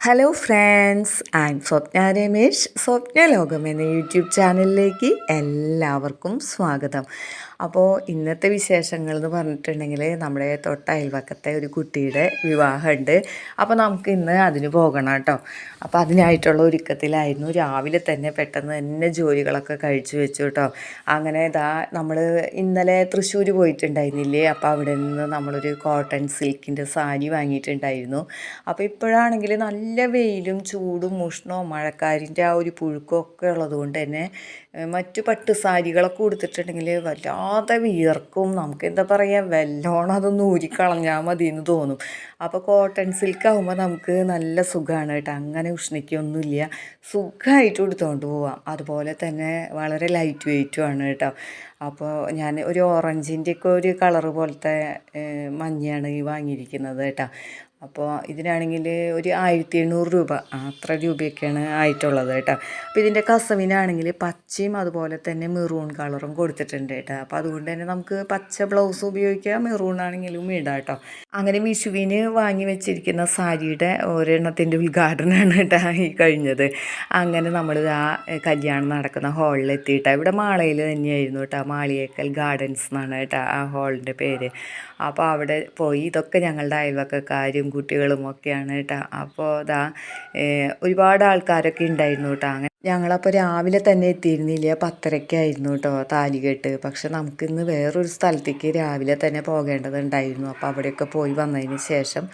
Hello friends I'm Swapna Ramesh Swapna Lokam എന്ന YouTube ചാനലിലേക്ക് എല്ലാവർക്കും സ്വാഗതം. അപ്പോൾ ഇന്നത്തെ വിശേഷങ്ങൾ എന്ന് പറഞ്ഞിട്ടുണ്ടെങ്കിൽ നമ്മുടെ തൊട്ട അയൽവക്കത്തെ ഒരു കുട്ടിയുടെ വിവാഹമുണ്ട്. അപ്പോൾ നമുക്ക് ഇന്ന് അതിന് പോകണം കേട്ടോ. അപ്പോൾ അതിനായിട്ടുള്ള ഒരുക്കത്തിലായിരുന്നു. രാവിലെ തന്നെ പെട്ടെന്ന് തന്നെ ജോലികളൊക്കെ കഴിച്ചു വെച്ചു കേട്ടോ. അങ്ങനെ ഇതാ നമ്മൾ ഇന്നലെ തൃശ്ശൂർ പോയിട്ടുണ്ടായിരുന്നില്ലേ? അപ്പോൾ അവിടെ നിന്ന് നമ്മളൊരു കോട്ടൺ സിൽക്കിന്റെ സാരി വാങ്ങിയിട്ടുണ്ടായിരുന്നു. അപ്പോൾ ഇപ്പോഴാണെങ്കിൽ നല്ല വെയിലും ചൂടും ഉഷ്ണവും മഴക്കാരിന്റെ ആ ഒരു പുഴുക്കും ഒക്കെ ഉള്ളതുകൊണ്ട് തന്നെ മറ്റു പട്ട് സാരികളൊക്കെ ഉടുത്തിട്ടുണ്ടെങ്കിൽ വല്ലാതെ വിയർക്കും. നമുക്ക് എന്താ പറയുക വെല്ലോണം അതൊന്ന് ഊരിക്കളഞ്ഞാൽ മതി എന്ന് തോന്നും. അപ്പോൾ കോട്ടൺ സിൽക്ക് ആകുമ്പോൾ നമുക്ക് നല്ല സുഖമാണ് കേട്ടോ. അങ്ങനെ ഉഷ്ണിക്കൊന്നുമില്ല. സുഖമായിട്ട് ഉടുത്തുകൊണ്ട് പോവാം. അതുപോലെ തന്നെ വളരെ ലൈറ്റ് വെയിറ്റും ആണ് കേട്ടോ. അപ്പോൾ ഞാൻ ഒരു ഓറഞ്ചിന്റെയൊക്കെ ഒരു കളറ് പോലത്തെ മഞ്ഞയാണ് വാങ്ങിയിരിക്കുന്നത് കേട്ടോ. അപ്പോൾ ഇതിനാണെങ്കിൽ ഒരു ആയിരത്തി എണ്ണൂറ് രൂപ. അത്ര രൂപയൊക്കെയാണ് ആയിട്ടുള്ളത് കേട്ടോ. അപ്പോൾ ഇതിന്റെ കസവിനാണെങ്കിൽ പച്ചയും അതുപോലെ തന്നെ മെറൂൺ കളറും കൊടുത്തിട്ടുണ്ട് കേട്ടോ. അപ്പോൾ അതുകൊണ്ട് തന്നെ നമുക്ക് പച്ച ബ്ലൗസ് ഉപയോഗിക്കാം മെറൂൺ ആണെങ്കിലും ഇടാം കേട്ടോ. അങ്ങനെ വിഷുവിന് വാങ്ങി വെച്ചിരിക്കുന്ന സാരിയുടെ ഒരെണ്ണത്തിന്റെ ഉദ്ഘാടനമാണ് കേട്ടോ ഈ കഴിഞ്ഞത്. അങ്ങനെ നമ്മൾ ആ കല്യാണം നടക്കുന്ന ഹാളിൽ എത്തിയിട്ടാണ് ഇവിടെ മാളയിൽ തന്നെയായിരുന്നു കേട്ടോ മാളിയേക്കൽ ഗാർഡൻസ് എന്നാണ് കേട്ടോ ആ ഹാളിന്റെ പേര്. അപ്പോൾ അവിടെ പോയി ഇതൊക്കെ ഞങ്ങളുടെ അയൽവക്കക്കാരും കുട്ടികളും ഒക്കെയാണ് കേട്ടോ അപ്പോൾ ഇതാ ഒരുപാട് ആൾക്കാരൊക്കെ ഉണ്ടായിരുന്നു കേട്ടോ അങ്ങനെ ഞങ്ങളപ്പോൾ രാവിലെ തന്നെ എത്തിയിരുന്നില്ല. പത്തരയ്ക്കായിരുന്നു കേട്ടോ താലികെട്ട്. പക്ഷെ നമുക്കിന്ന് വേറൊരു സ്ഥലത്തേക്ക് രാവിലെ തന്നെ പോകേണ്ടതുണ്ടായിരുന്നു. അപ്പോൾ അവിടെയൊക്കെ പോയി വന്നതിന് ശേഷം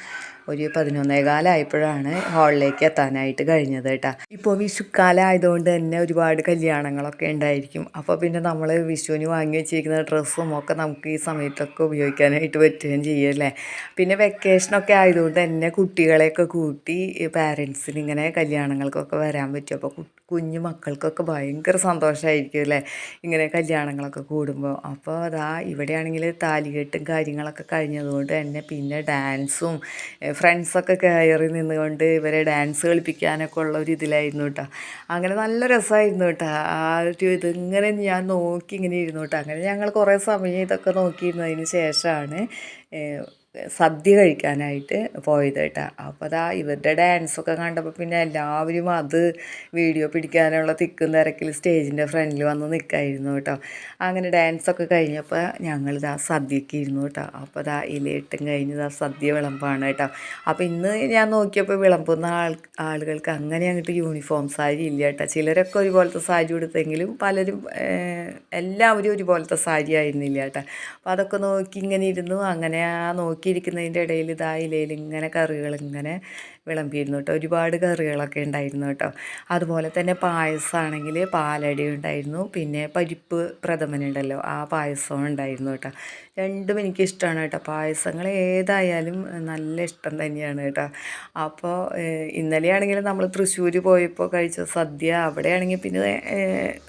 ഒരു പതിനൊന്നേ കാലായപ്പോഴാണ് ഹാളിലേക്ക് എത്താനായിട്ട് കഴിഞ്ഞത് കേട്ടോ. ഇപ്പോൾ വിഷുക്കാലം ആയതുകൊണ്ട് തന്നെ ഒരുപാട് കല്യാണങ്ങളൊക്കെ ഉണ്ടായിരിക്കും. അപ്പോൾ പിന്നെ നമ്മൾ വിഷുവിന് വാങ്ങി വെച്ചിരിക്കുന്ന ഡ്രസ്സും ഒക്കെ നമുക്ക് ഈ സമയത്തൊക്കെ ഉപയോഗിക്കാനായിട്ട് പറ്റുകയും ചെയ്യല്ലേ പിന്നെ വെക്കേഷനൊക്കെ ആയതുകൊണ്ട് തന്നെ കുട്ടികളെയൊക്കെ കൂട്ടി പാരൻസിന് ഇങ്ങനെ കല്യാണങ്ങൾക്കൊക്കെ വരാൻ പറ്റും. അപ്പോൾ കുഞ്ഞു മക്കൾക്കൊക്കെ ഭയങ്കര സന്തോഷമായിരിക്കും അല്ലേ? ഇങ്ങനെ കല്യാണങ്ങളൊക്കെ കൂടുമ്പോൾ അപ്പോൾ അതാ ഇവിടെയാണെങ്കിൽ താലികെട്ടും കാര്യങ്ങളൊക്കെ കഴിഞ്ഞതുകൊണ്ട് തന്നെ പിന്നെ ഡാൻസും ഫ്രണ്ട്സൊക്കെ കയറി നിന്നുകൊണ്ട് ഇവരെ ഡാൻസ് കളിപ്പിക്കാനൊക്കെ ഉള്ള ഒരു ഇതിലായിരുന്നു കേട്ടോ. അങ്ങനെ നല്ല രസമായിരുന്നു കേട്ടോ. ആ ഒരു ഇതിങ്ങനെ ഞാൻ നോക്കി ഇങ്ങനെ ഇരുന്നു കേട്ടോ. അങ്ങനെ ഞങ്ങൾ കുറേ സമയം ഇതൊക്കെ നോക്കിയിരുന്നതിന് ശേഷമാണ് സദ്യ കഴിക്കാനായിട്ട് പോയത് കേട്ടോ. അപ്പോൾ അതാ ഇവരുടെ ഡാൻസൊക്കെ കണ്ടപ്പോൾ പിന്നെ എല്ലാവരും അത് വീഡിയോ പിടിക്കാനുള്ള തിക്കും തിരക്കിൽ സ്റ്റേജിന്റെ ഫ്രണ്ടിൽ വന്ന് നിൽക്കായിരുന്നു കേട്ടോ. അങ്ങനെ ഡാൻസൊക്കെ കഴിഞ്ഞപ്പോൾ ഞങ്ങളിതാ സദ്യക്ക് ഇരുന്നു കേട്ടോ. അപ്പോൾ അതാ ഇലയിട്ടും കഴിഞ്ഞ് ഇതാ സദ്യ വിളമ്പാണ് കേട്ടോ. അപ്പോൾ ഇന്ന് ഞാൻ നോക്കിയപ്പോൾ വിളമ്പുന്ന ആൾ ആളുകൾക്ക് അങ്ങനെ അങ്ങോട്ട് യൂണിഫോം സാരി ഇല്ല കേട്ടോ. ചിലരൊക്കെ ഒരുപോലത്തെ സാരി കൊടുത്തെങ്കിലും പലരും എല്ലാവരും ഒരുപോലത്തെ സാരി ആയിരുന്നില്ല കേട്ടോ. അപ്പോൾ അതൊക്കെ നോക്കി ഇങ്ങനെ ഇരുന്നു. അങ്ങനെ ആ നോക്കി നോക്കിയിരിക്കുന്നതിന്റെ ഇടയിൽ ഇതാ ഇലയിൽ ഇങ്ങനെ കറികൾ ഇങ്ങനെ വിളമ്പിയിരുന്നു കേട്ടോ. ഒരുപാട് കറികളൊക്കെ ഉണ്ടായിരുന്നു കേട്ടോ. അതുപോലെ തന്നെ പായസമാണെങ്കിൽ പാലടി ഉണ്ടായിരുന്നു. പിന്നെ പരിപ്പ് പ്രഥമനുണ്ടല്ലോ ആ പായസവും ഉണ്ടായിരുന്നു കേട്ടോ. രണ്ടും എനിക്കിഷ്ടമാണ് കേട്ടോ. പായസങ്ങൾ ഏതായാലും നല്ല ഇഷ്ടം തന്നെയാണ് കേട്ടോ. അപ്പോൾ ഇന്നലെയാണെങ്കിൽ നമ്മൾ തൃശ്ശൂർ പോയപ്പോൾ കഴിച്ച സദ്യ അവിടെയാണെങ്കിൽ പിന്നെ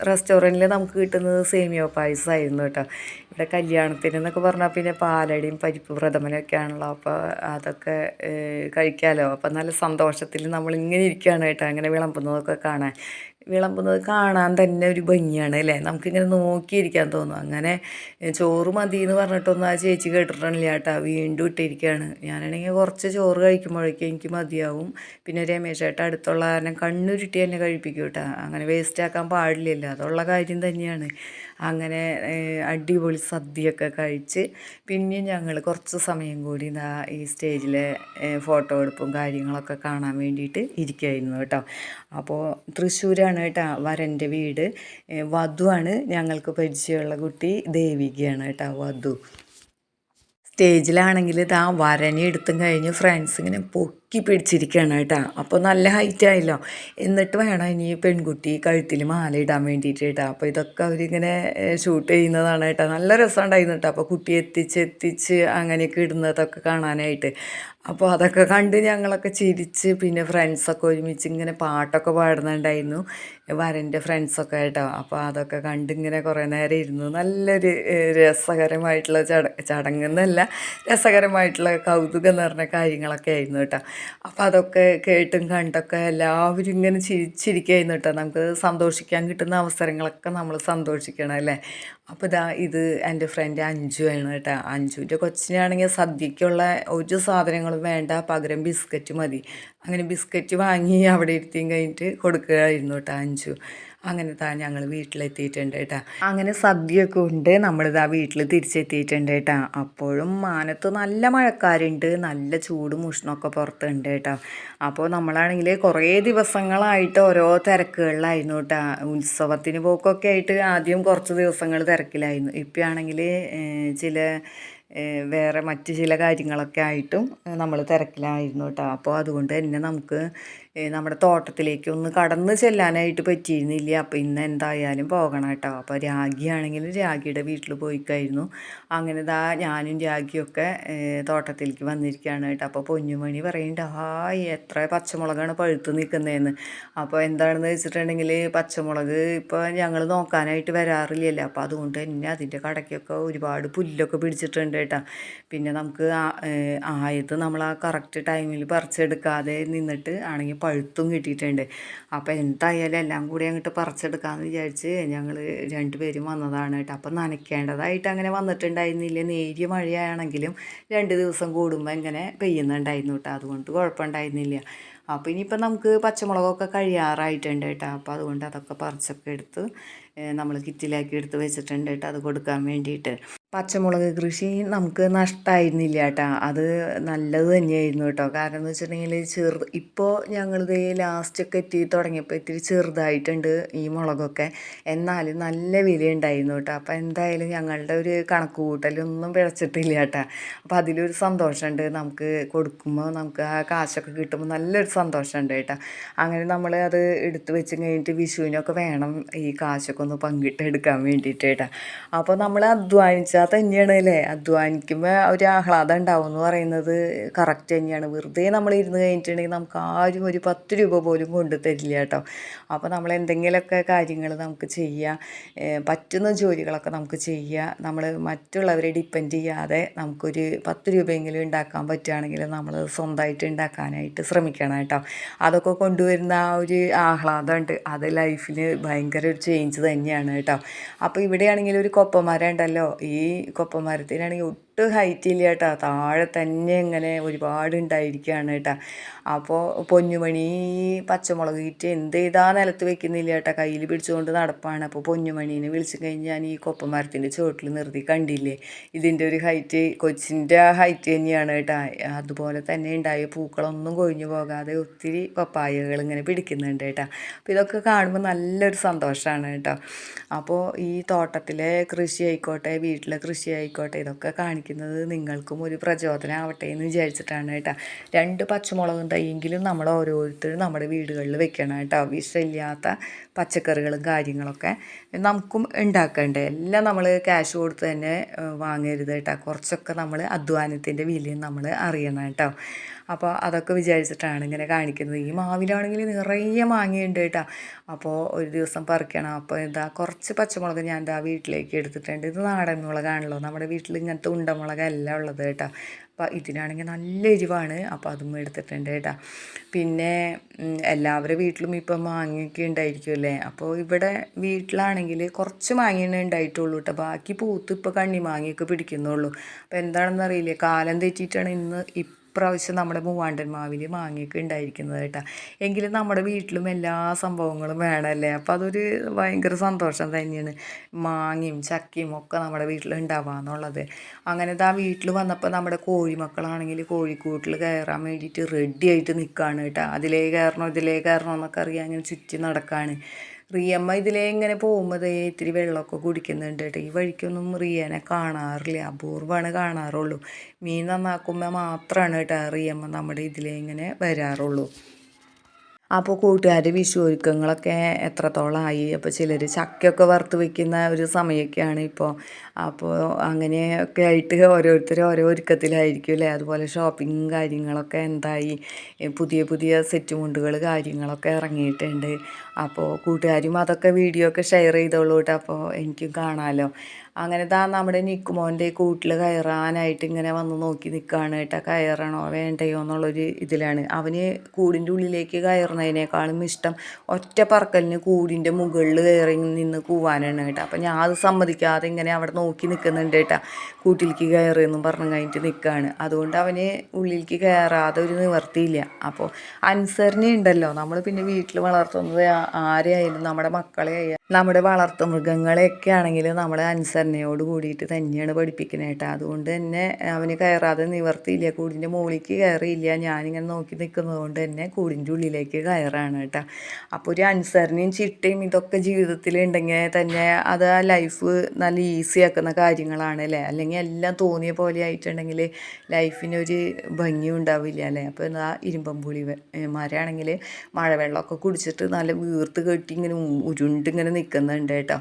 റെസ്റ്റോറന്റിൽ നമുക്ക് കിട്ടുന്നത് സേമിയോ പായസമായിരുന്നു കേട്ടോ. ഇവിടെ കല്യാണത്തിന് എന്നൊക്കെ പറഞ്ഞാൽ പിന്നെ പാലടിയും പരിപ്പ് പ്രഥമനൊക്കെ ആണല്ലോ അപ്പോൾ അതൊക്കെ കഴിക്കാമല്ലോ അപ്പോൾ നല്ല സന്തോഷത്തിൽ നമ്മളിങ്ങനെ ഇരിക്കുകയാണ് കേട്ടോ. അങ്ങനെ വിളമ്പുന്നതൊക്കെ കാണാൻ. വിളമ്പുന്നത് കാണാൻ തന്നെ ഒരു ഭംഗിയാണ് അല്ലേ? നമുക്കിങ്ങനെ നോക്കിയിരിക്കാൻ തോന്നും. അങ്ങനെ ചോറ് മതി എന്ന് പറഞ്ഞിട്ടൊന്നും ആ ചേച്ചി കേട്ടിട്ടില്ല കേട്ടോ. വീണ്ടും ഇട്ടിരിക്കുകയാണ്. ഞാനാണെങ്കിൽ കുറച്ച് ചോറ് കഴിക്കുമ്പോഴേക്കും എനിക്ക് മതിയാവും. പിന്നെ രമേശ് ചേട്ടാ അടുത്തുള്ള കാരണം കണ്ണുരുട്ടി തന്നെ കഴിപ്പിക്കും കേട്ടോ. അങ്ങനെ വേസ്റ്റ് ആക്കാൻ പാടില്ലല്ലോ. അതുള്ള കാര്യം തന്നെയാണ്. അങ്ങനെ അടിപൊളി സദ്യയൊക്കെ കഴിച്ച് പിന്നെ ഞങ്ങൾ കുറച്ച് സമയം കൂടി ഇതാ ഈ സ്റ്റേജിലെ ഫോട്ടോ എടുപ്പും കാര്യങ്ങളൊക്കെ കാണാൻ വേണ്ടിയിട്ട് ഇരിക്കുമായിരുന്നു കേട്ടോ. അപ്പോൾ തൃശ്ശൂരാണ് കേട്ടോ വരന്റെ വീട്. വധുവാണ് ഞങ്ങൾക്ക് പരിചയമുള്ള കുട്ടി ദേവികയാണ് കേട്ടോ വധു. സ്റ്റേജിലാണെങ്കിൽ ഇതാ വരനെ എടുത്തും കഴിഞ്ഞ് ഫ്രണ്ട്സ് ഇങ്ങനെ പൊക്കി പിടിച്ചിരിക്കുകയാണ് കേട്ടോ. അപ്പോൾ നല്ല ഹൈറ്റ് ആയല്ലോ. എന്നിട്ട് വേണം ഇനി പെൺകുട്ടി കഴുത്തിൽ മാല ഇടാൻ വേണ്ടിയിട്ട് കേട്ടോ. അപ്പോൾ ഇതൊക്കെ അവരിങ്ങനെ ഷൂട്ട് ചെയ്യുന്നതാണ് കേട്ടോ. നല്ല രസമുണ്ടായിരുന്നു കേട്ടോ. അപ്പോൾ കുട്ടി എത്തിച്ച് എത്തിച്ച് അങ്ങനെയൊക്കെ ഇടുന്നതൊക്കെ കാണാനായിട്ട്. അപ്പോൾ അതൊക്കെ കണ്ട് ഞങ്ങളൊക്കെ ചിരിച്ച് പിന്നെ ഫ്രണ്ട്സൊക്കെ ഒരുമിച്ച് ഇങ്ങനെ പാട്ടൊക്കെ പാടുന്നുണ്ടായിരുന്നു. വരന്റെ ഫ്രണ്ട്സൊക്കെ കേട്ടോ. അപ്പോൾ അതൊക്കെ കണ്ട് ഇങ്ങനെ കുറേ നേരം ഇരുന്നു. നല്ലൊരു രസകരമായിട്ടുള്ള ചട ചടങ്ങെന്നല്ല രസകരമായിട്ടുള്ള കൗതുകം പറഞ്ഞ കാര്യങ്ങളൊക്കെ ആയിരുന്നു കേട്ടോ. അപ്പോൾ അതൊക്കെ കേട്ടും കണ്ടൊക്കെ എല്ലാവരും ഇങ്ങനെ ചിരിച്ചിരിക്കുകയായിരുന്നു കേട്ടോ. നമുക്ക് സന്തോഷിക്കാൻ കിട്ടുന്ന അവസരങ്ങളൊക്കെ നമ്മൾ സന്തോഷിക്കണം അല്ലേ? അപ്പോൾ ഇതാ ഇത് എന്റെ ഫ്രണ്ട് അഞ്ജു ആണ് കേട്ടോ. അഞ്ജുവിന്റെ കൊച്ചിനാണെങ്കിൽ സദ്യക്കുള്ള ഒരു സാധനങ്ങളും വേണ്ട. പകരം ബിസ്ക്കറ്റ് മതി. അങ്ങനെ ബിസ്ക്കറ്റ് വാങ്ങി അവിടെ ഇരുത്തിയും കഴിഞ്ഞിട്ട് കൊടുക്കുകയായിരുന്നു കേട്ടോ അഞ്ജു. അങ്ങനെ താ ഞങ്ങൾ വീട്ടിലെത്തിയിട്ടുണ്ട് കേട്ടോ അങ്ങനെ സദ്യയൊക്കെ ഉണ്ട്. നമ്മളിതാ വീട്ടിൽ തിരിച്ചെത്തിയിട്ടുണ്ട് കേട്ടോ അപ്പോഴും മാനത്ത് നല്ല മഴക്കാരുണ്ട്. നല്ല ചൂടും ഉഷ്ണമൊക്കെ പുറത്തുണ്ട് കേട്ടോ അപ്പോൾ നമ്മളാണെങ്കിൽ കുറേ ദിവസങ്ങളായിട്ട് ഓരോ തിരക്കുകളിലായിരുന്നു കേട്ടോ ഉത്സവത്തിന് പോക്കൊക്കെ ആയിട്ട് ആദ്യം കുറച്ച് ദിവസങ്ങൾ തിരക്കിലായിരുന്നു. ഇപ്പോഴാണെങ്കിൽ ചില വേറെ മറ്റ് ചില കാര്യങ്ങളൊക്കെ ആയിട്ടും നമ്മൾ തിരക്കിലായിരുന്നു കേട്ടോ അപ്പോൾ അതുകൊണ്ട് തന്നെ നമുക്ക് നമ്മുടെ തോട്ടത്തിലേക്ക് ഒന്ന് കടന്ന് ചെല്ലാനായിട്ട് പറ്റിയിരുന്നില്ല. അപ്പോൾ ഇന്ന് എന്തായാലും പോകണം കേട്ടോ. അപ്പോൾ രാഗിയാണെങ്കിൽ രാഗിയുടെ വീട്ടിൽ പോയിക്കായിരുന്നു. അങ്ങനെ ദാ ഞാനും രാഗിയൊക്കെ തോട്ടത്തിലേക്ക് വന്നിരിക്കുകയാണ് കേട്ടോ. അപ്പോൾ പൊന്നുമണി പറയുന്നുണ്ട് ഹായ് എത്ര പച്ചമുളകാണ് പഴുത്ത് നിൽക്കുന്നതെന്ന് അപ്പോൾ എന്താണെന്ന് വെച്ചിട്ടുണ്ടെങ്കിൽ പച്ചമുളക് ഇപ്പോൾ ഞങ്ങൾ നോക്കാനായിട്ട് വരാറില്ലല്ലോ. അപ്പോൾ അതുകൊണ്ട് തന്നെ അതിന്റെ കടയ്ക്കൊക്കെ ഒരുപാട് പുല്ലൊക്കെ പിടിച്ചിട്ടുണ്ട് കേട്ടോ. പിന്നെ നമുക്ക് ആയത് നമ്മൾ ആ കറക്റ്റ് ടൈമിൽ പറിച്ചെടുക്കാതെ നിന്നിട്ട് ആണെങ്കിൽ പഴുത്തും കിട്ടിയിട്ടുണ്ട്. അപ്പോൾ എന്തായാലും എല്ലാം കൂടി അങ്ങോട്ട് പറിച്ചെടുക്കാമെന്ന് വിചാരിച്ച് ഞങ്ങൾ രണ്ടുപേരും വന്നതാണ് കേട്ടോ. അപ്പം നനയ്ക്കേണ്ടതായിട്ട് അങ്ങനെ വന്നിട്ടുണ്ടായിരുന്നില്ല. നേരിയ മഴയാണെങ്കിലും രണ്ട് ദിവസം കൂടുമ്പോൾ ഇങ്ങനെ പെയ്യുന്നുണ്ടായിരുന്നു കേട്ടോ. അതുകൊണ്ട് കുഴപ്പമുണ്ടായിരുന്നില്ല. അപ്പോൾ ഇനിയിപ്പോൾ നമുക്ക് പച്ചമുളകൊക്കെ കഴിയാറായിട്ടുണ്ട് കേട്ടോ. അപ്പോൾ അതുകൊണ്ട് അതൊക്കെ പറിച്ചൊക്കെ എടുത്ത് നമ്മൾ കിറ്റിലാക്കി എടുത്ത് വെച്ചിട്ടുണ്ട് കേട്ടോ. അത് കൊടുക്കാൻ വേണ്ടിയിട്ട്. പച്ചമുളക് കൃഷി നമുക്ക് നഷ്ടമായിരുന്നില്ല കേട്ടോ. അത് നല്ലത് തന്നെയായിരുന്നു കേട്ടോ. കാരണം എന്ന് വെച്ചിട്ടുണ്ടെങ്കിൽ ചെറു ഇപ്പോൾ ഞങ്ങളിത് ലാസ്റ്റൊക്കെ എത്തി തുടങ്ങിയപ്പോൾ ഇത്തിരി ചെറുതായിട്ടുണ്ട് ഈ മുളകൊക്കെ. എന്നാലും നല്ല വില ഉണ്ടായിരുന്നു കേട്ടോ. അപ്പോൾ എന്തായാലും ഞങ്ങളുടെ ഒരു കണക്ക് കൂട്ടലൊന്നും പിഴച്ചിട്ടില്ല കേട്ടോ. അപ്പോൾ അതിലൊരു സന്തോഷമുണ്ട് നമുക്ക് കൊടുക്കുമ്പോൾ നമുക്ക് ആ കാശൊക്കെ കിട്ടുമ്പോൾ നല്ലൊരു സന്തോഷമുണ്ട് കേട്ടോ. അങ്ങനെ നമ്മൾ അത് എടുത്തു വെച്ച് കഴിഞ്ഞിട്ട് വിഷുവിനൊക്കെ വേണം ഈ കാശൊക്കെ ഒന്ന് പങ്കിട്ടെടുക്കാൻ വേണ്ടിയിട്ട് കേട്ടോ. അപ്പോൾ നമ്മൾ അധ്വാനിച്ച തന്നെയാണ് അല്ലേ? അധ്വാനിക്കുമ്പോൾ ഒരു ആഹ്ലാദം ഉണ്ടാവും എന്ന് പറയുന്നത്. കറക്റ്റ് തന്നെയാണ്. വെറുതെ നമ്മൾ ഇരുന്ന് കഴിഞ്ഞിട്ടുണ്ടെങ്കിൽ നമുക്ക് ആരും ഒരു പത്ത് രൂപ പോലും കൊണ്ട് തരില്ല കേട്ടോ. അപ്പോൾ നമ്മൾ എന്തെങ്കിലുമൊക്കെ കാര്യങ്ങൾ നമുക്ക് ചെയ്യാം. പറ്റുന്ന ജോലികളൊക്കെ നമുക്ക് ചെയ്യുക നമ്മൾ മറ്റുള്ളവരെ ഡിപ്പെൻഡ് ചെയ്യാതെ നമുക്കൊരു പത്ത് രൂപയെങ്കിലും ഉണ്ടാക്കാൻ പറ്റുകയാണെങ്കിൽ നമ്മൾ സ്വന്തമായിട്ട് ഉണ്ടാക്കാനായിട്ട് ശ്രമിക്കണം കേട്ടോ. അതൊക്കെ കൊണ്ടുവരുന്ന ആ ഒരു ആഹ്ലാദമുണ്ട് അത് ലൈഫിൽ ഭയങ്കര ഒരു ചേഞ്ച് തന്നെയാണ് കേട്ടോ. അപ്പോൾ ഇവിടെയാണെങ്കിൽ ഒരു കൊപ്പമരം ഉണ്ടല്ലോ ഈ കൊപ്പമരത്തിനാണെങ്കിൽ ഒട്ടും ഹൈറ്റ് ഇല്ല കേട്ടോ. താഴെ തന്നെ ഇങ്ങനെ ഒരുപാട് ഉണ്ടായിരിക്കുകയാണ് കേട്ടോ. അപ്പോൾ പൊന്നുമണി പച്ചമുളക് ഇറ്റ് എന്ത് ചെയ്താ നിലത്ത് വെക്കുന്നില്ല കേട്ടോ. കയ്യിൽ പിടിച്ചുകൊണ്ട് നടപ്പാണ്. അപ്പോൾ പൊന്നുമണീനെ വിളിച്ചു കഴിഞ്ഞാൽ ഈ കൊപ്പമരത്തിന്റെ ചുവട്ടിൽ നിർത്തി കണ്ടില്ലേ? ഇതിന്റെ ഒരു ഹൈറ്റ് കൊച്ചിന്റെ ഹൈറ്റ് തന്നെയാണ് കേട്ടോ. അതുപോലെ തന്നെ ഉണ്ടായ പൂക്കളൊന്നും കൊഴിഞ്ഞു പോകാതെ ഒത്തിരി പപ്പായകൾ ഇങ്ങനെ പിടിക്കുന്നുണ്ട് കേട്ടോ. അപ്പോൾ ഇതൊക്കെ കാണുമ്പോൾ നല്ലൊരു സന്തോഷമാണ് കേട്ടോ. അപ്പോൾ ഈ തോട്ടത്തിലെ കൃഷി ആയിക്കോട്ടെ വീട്ടിലെ കൃഷി ആയിക്കോട്ടെ ഇതൊക്കെ കാണിക്കും കാണിക്കുന്നത് നിങ്ങൾക്കും ഒരു പ്രചോദനമാവട്ടെ എന്ന് വിചാരിച്ചിട്ടാണ് കേട്ടോ. രണ്ട് പച്ചമുളകും തൈയെങ്കിലും നമ്മൾ ഓരോരുത്തരും നമ്മുടെ വീടുകളിൽ വെക്കണം കേട്ടോ. വിഷമില്ലാത്ത പച്ചക്കറികളും കാര്യങ്ങളൊക്കെ നമുക്കും ഉണ്ടാക്കണ്ടേ. എല്ലാം നമ്മൾ ക്യാഷ് കൊടുത്ത് തന്നെ വാങ്ങരുത് കേട്ടോ. കുറച്ചൊക്കെ നമ്മൾ അധ്വാനത്തിന്റെ വിലയും നമ്മൾ അറിയണം കേട്ടോ. അപ്പോൾ അതൊക്കെ വിചാരിച്ചിട്ടാണ് ഇങ്ങനെ കാണിക്കുന്നത്. ഈ മാവിലാണെങ്കിൽ നിറയെ മാങ്ങയുണ്ട് കേട്ടോ. അപ്പോൾ ഒരു ദിവസം പറിക്കണം. അപ്പോൾ എന്താ കുറച്ച് പച്ചമുളക് ഞാൻ എന്താ വീട്ടിലേക്ക് എടുത്തിട്ടുണ്ട്. ഇത് നാടൻ മുളകാണല്ലോ. നമ്മുടെ വീട്ടിൽ ഇങ്ങനത്തെ ഉണ്ടമുളകല്ല ഉള്ളത് കേട്ടോ. അപ്പോൾ ഇതിനാണെങ്കിൽ നല്ല എരിവാണ്. അപ്പോൾ അതും എടുത്തിട്ടുണ്ട് കേട്ടോ. പിന്നെ എല്ലാവരുടെ വീട്ടിലും ഇപ്പം മാങ്ങയൊക്കെ ഉണ്ടായിരിക്കുമല്ലേ അപ്പോൾ ഇവിടെ വീട്ടിലാണെങ്കിൽ കുറച്ച് മാങ്ങയാണ് ഉണ്ടായിട്ടുള്ളൂ കേട്ടോ. ബാക്കി പൂത്ത് ഇപ്പോൾ കണ്ണി മാങ്ങയൊക്കെ പിടിക്കുന്നുള്ളൂ. അപ്പോൾ എന്താണെന്ന് അറിയില്ലേ കാലം തെറ്റിയിട്ടാണ് ഇന്ന് ഇപ്രാവശ്യം നമ്മുടെ മൂവാണ്ടൻ മാവിൽ മാങ്ങയൊക്കെ ഉണ്ടായിരിക്കുന്നത് കേട്ടോ. എങ്കിലും നമ്മുടെ വീട്ടിലും എല്ലാ സംഭവങ്ങളും വേണമല്ലേ? അപ്പോൾ അതൊരു ഭയങ്കര സന്തോഷം തന്നെയാണ്. മാങ്ങയും ചക്കയും ഒക്കെ നമ്മുടെ വീട്ടിൽ ഉണ്ടാവാന്നുള്ളത് അങ്ങനെ ആ വീട്ടിൽ വന്നപ്പോൾ നമ്മുടെ കോഴിമക്കളാണെങ്കിൽ കോഴിക്കൂട്ടിൽ കയറാൻ വേണ്ടിയിട്ട് റെഡി ആയിട്ട് നിൽക്കുകയാണ് കേട്ടോ. അതിലേ കയറണോ ഇതിലേ കയറണോ എന്നൊക്കെ അറിയാൻ അങ്ങനെ ചുറ്റി നടക്കുകയാണ് റിയമ്മ ഇതിലേ ഇങ്ങനെ പോകുമ്പോൾ ഇത്തിരി വെള്ളമൊക്കെ കുടിക്കുന്നുണ്ട് കേട്ടോ. ഈ വഴിക്കൊന്നും റിയനെ കാണാറില്ല. അപൂർവമാണ് കാണാറുള്ളൂ. മീൻ നന്നാക്കുമ്പോൾ മാത്രമാണ് കേട്ടോ റിയമ്മ നമ്മുടെ ഇതിലേ ഇങ്ങനെ വരാറുള്ളൂ. അപ്പോൾ കൂട്ടുകാർ വിഷു ഒരുക്കങ്ങളൊക്കെ എത്രത്തോളമായി അപ്പോൾ ചിലർ ചക്കയൊക്കെ വറുത്ത് വയ്ക്കുന്ന ഒരു സമയമൊക്കെയാണ് ഇപ്പോൾ അപ്പോൾ അങ്ങനെയൊക്കെ ആയിട്ട് ഓരോരുത്തർ ഓരോ ഒരുക്കത്തിലായിരിക്കും അല്ലേ? അതുപോലെ ഷോപ്പിംഗ് കാര്യങ്ങളൊക്കെ എന്തായി? പുതിയ പുതിയ സെറ്റ് മുണ്ടുകൾ കാര്യങ്ങളൊക്കെ ഇറങ്ങിയിട്ടുണ്ട്. അപ്പോൾ കൂട്ടുകാരും അതൊക്കെ വീഡിയോ ഒക്കെ ഷെയർ ചെയ്തോളൂട്ടോ. അപ്പോൾ എനിക്കും കാണാമല്ലോ അങ്ങനെ താ നമ്മുടെ നിക്കുമോന്റെ കൂട്ടിൽ കയറാനായിട്ട് ഇങ്ങനെ വന്ന് നോക്കി നിൽക്കുകയാണ് കേട്ടോ. കയറണോ വേണ്ടയോ എന്നുള്ളൊരു ഇതിലാണ്. അവന് കൂടിന്റെ ഉള്ളിലേക്ക് കയറുന്നതിനേക്കാളും ഇഷ്ടം ഒറ്റ പറക്കലിന് കൂടിന്റെ മുകളിൽ കയറി നിന്ന് കൂവാനാണ് കേട്ടോ. അപ്പം ഞാൻ അത് സമ്മതിക്കാതെ ഇങ്ങനെ അവിടെ നോക്കി നിൽക്കുന്നുണ്ട് കേട്ടോ. കൂട്ടിലേക്ക് കയറിയെന്നും പറഞ്ഞു കഴിഞ്ഞിട്ട് നിൽക്കുകയാണ് അതുകൊണ്ട് അവന് ഉള്ളിലേക്ക് കയറാതെ ഒരു നിവർത്തിയില്ല. അപ്പോൾ അനുസരണ ഉണ്ടല്ലോ. നമ്മൾ പിന്നെ വീട്ടിൽ വളർത്തുന്നത് ആരെയായാലും നമ്മുടെ മക്കളെ നമ്മുടെ വളർത്തു മൃഗങ്ങളെയൊക്കെ ആണെങ്കിൽ നമ്മുടെ അനുസരണയോട് കൂടിയിട്ട് തന്നെയാണ് പഠിപ്പിക്കുന്നത് കേട്ടോ. അതുകൊണ്ട് തന്നെ അവന് കയറാതെ നിവർത്തിയില്ല. കൂടിന്റെ മുകളിലേക്ക് കയറിയില്ല. ഞാനിങ്ങനെ നോക്കി നിൽക്കുന്നത് കൊണ്ട് തന്നെ കൂടിന്റെ ഉള്ളിലേക്ക് കയറാണ് കേട്ടോ. അപ്പോൾ ഒരു അനുസരണയും ചിട്ടയും ഇതൊക്കെ ജീവിതത്തിൽ ഉണ്ടെങ്കിൽ തന്നെ അത് ലൈഫ് നല്ല ഈസി ആക്കുന്ന കാര്യങ്ങളാണ് അല്ലേ? അല്ലെങ്കിൽ എല്ലാം തോന്നിയ പോലെ ആയിട്ടുണ്ടെങ്കിൽ ലൈഫിനൊരു ഭംഗി ഉണ്ടാവില്ല അല്ലേ? അപ്പോൾ എന്താ ഇരുമ്പമ്പുളി മരമാണെങ്കിൽ മഴവെള്ളമൊക്കെ കുടിച്ചിട്ട് നല്ല വീർത്ത് കെട്ടി ഇങ്ങനെ ഉ- ഉരുണ്ട് ഇങ്ങനെ നിൽക്കുന്നുണ്ട് കേട്ടോ.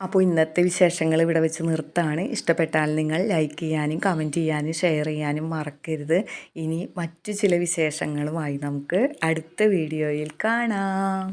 അപ്പോൾ ഇന്നത്തെ വിശേഷങ്ങൾ ഇവിടെ വെച്ച് നിർത്താണ്. ഇഷ്ടപ്പെട്ടാൽ നിങ്ങൾ ലൈക്ക് ചെയ്യാനും കമന്റ് ചെയ്യാനും ഷെയർ ചെയ്യാനും മറക്കരുത്. ഇനി മറ്റു ചില വിശേഷങ്ങളുമായി നമുക്ക് അടുത്ത വീഡിയോയിൽ കാണാം.